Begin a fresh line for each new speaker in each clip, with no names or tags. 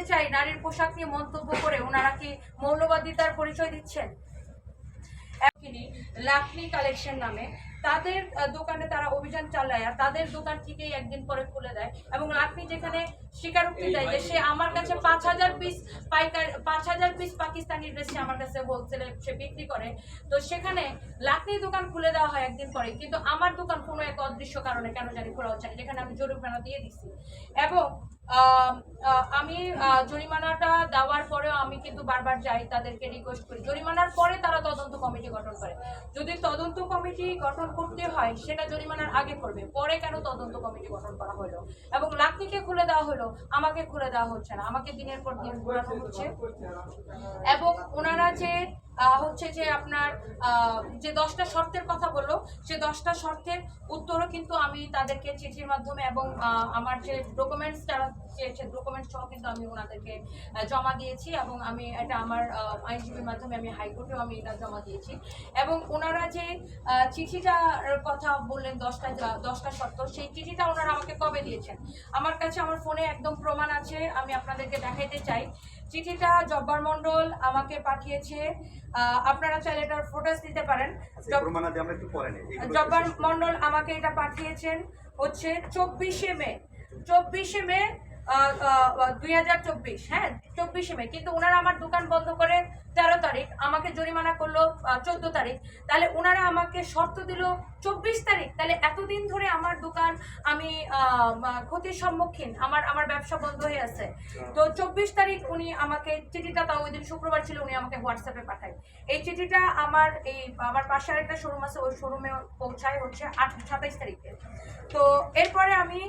বলতে চাই, নারীর পোশাক নিয়ে মন্তব্য করে ওনারা কি মৌলবাদিতার পরিচয় দিচ্ছেন? লাকনি কালেকশন নামে তাদের দোকানে তারা অভিযান চালায় আর তাদের দোকান থেকেই একদিন পরে খুলে দেয় এবং লাকনি যেখানে স্বীকারোক্তি দেয় যে সে আমার কাছে পাঁচ হাজার পিস পাইকার পাঁচ হাজার পিস পাকিস্তানি ড্রেস সে আমার কাছে হোলসেলে সে বিক্রি করে। তো সেখানে লাকনি দোকান খুলে দেওয়া হয় একদিন পরে। কিন্তু আমার দোকান কোনো এক অদৃশ্য কারণে কেন জানি খোলা হচ্ছে যেখানে আমি জরিমানা দিয়ে দিছি। এবং আমি জরিমানাটা দেওয়ার পরেও আমি কিন্তু বারবার যাই তাদেরকে রিকোয়েস্ট করি। জরিমানার পরে তারা তদন্ত কমিটি গঠন করে। যদি তদন্ত কমিটি গঠন করতে হয়, সেটা জরিমানার আগে করবে। পরে কেন তদন্ত কমিটি গঠন করা হলো? এবং লাকনিকে খুলে দেওয়া হলো, আমাকে খুলে দেওয়া হচ্ছে না। আমাকে দিনের পর দিন ঘোরানো হচ্ছে। এবং ওনারা যে হচ্ছে যে আপনার যে দশটা শর্তের কথা বলল, সে দশটা শর্তের উত্তরও কিন্তু আমি তাদেরকে চিঠির মাধ্যমে এবং আমার যে ডকুমেন্টস যারা চেয়েছে ডকুমেন্টস সহ কিন্তু আমি ওনাদেরকে জমা দিয়েছি এবং আমি এটা আমার আইনজীবীর মাধ্যমে আমি হাইকোর্টেও আমি এটা জমা দিয়েছি। এবং ওনারা যে চিঠিটার কথা বললেন, দশটা দশটা শর্ত, সেই চিঠিটা ওনারা আমাকে কবে দিয়েছেন? আমার কাছে আমার ফোনে একদম প্রমাণ আছে, আমি আপনাদেরকে দেখাইতে চাই। চিঠিটা জব্বার মণ্ডল আমাকে পাঠিয়েছে আপনারা চাইলে এটার ফটোস দিতে পারেন।
আচ্ছা,
জব্বার মন্ডল আমাকে এটা পাঠিয়েছেন হচ্ছে চব্বিশে মে। চব্বিশে মে দুই হাজার চব্বিশ হ্যাঁ চব্বিশে মে। কিন্তু ওনারা আমার দোকান বন্ধ তারিখ, আমাকে জরিমানা করল চোদ্দ তারিখ। তাহলে ওনারা আমাকে শর্ত দিল চব্বিশ তারিখ। তাহলে এতদিন ধরে আমার দোকান আমি ক্ষতির সম্মুখীন। আমার আমার ব্যবসা বন্ধ হয়ে আছে। তো চব্বিশ তারিখ উনি আমাকে চিঠিটা তাও ওই দিন শুক্রবার ছিল, উনি আমাকে হোয়াটসঅ্যাপে পাঠায়। এই চিঠিটা আমার, এই, আমার পাশে আরেকটা শোরুম আছে, ওই শোরুমে পৌঁছায় হচ্ছে আট, সাতাইশ তারিখে। তো এরপরে আমি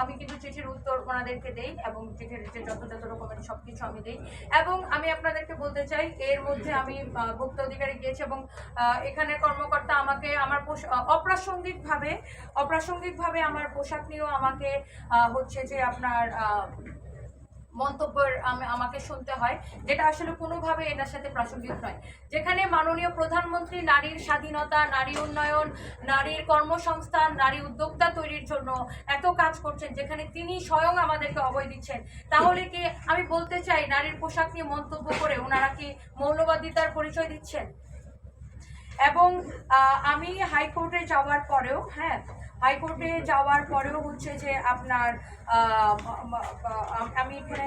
আমি কিন্তু চিঠির উত্তর ওনাদেরকে দেই এবং চিঠির যে যত যত রকমের সব কিছু আমি দিই। এবং আমি আপনাদেরকে বলতে চাই, এর মধ্যে আমি ভোক্তা অধিকারী গিয়েছি এবং এখানে কর্মকর্তা আমাকে আমার অপ্রাসঙ্গিকভাবে অপ্রাসঙ্গিকভাবে আমার পোশাক নিয়েও আমাকে হচ্ছে যে আপনার মন্তব্যের আমাকে শুনতে হয়, যেটা আসলে কোনোভাবে এটার সাথে প্রাসঙ্গিক নয়। যেখানে মাননীয় প্রধানমন্ত্রী নারীর স্বাধীনতা, নারী উন্নয়ন, নারীর কর্মসংস্থান, নারী উদ্যোক্তা তৈরির জন্য এত কাজ করছেন, যেখানে তিনি স্বয়ং আমাদেরকে অভয় দিচ্ছেন। তাহলে কি আমি বলতে চাই, নারীর পোশাক নিয়ে মন্তব্য করে ওনারা কি মৌলবাদিতার পরিচয় দিচ্ছেন? এবং আমি হাইকোর্টে যাওয়ার পরেও হ্যাঁ হাইকোর্টে যাওয়ার পরেও হচ্ছে যে আপনার আমি এখানে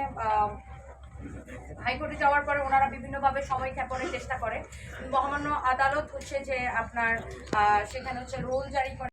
হাইকোর্টে যাওয়ার পরে ওনারা বিভিন্নভাবে সময় ক্ষেপণের চেষ্টা করে। মহামান্য আদালত হচ্ছে যে আপনার সেখানে হচ্ছে রোল জারি করে।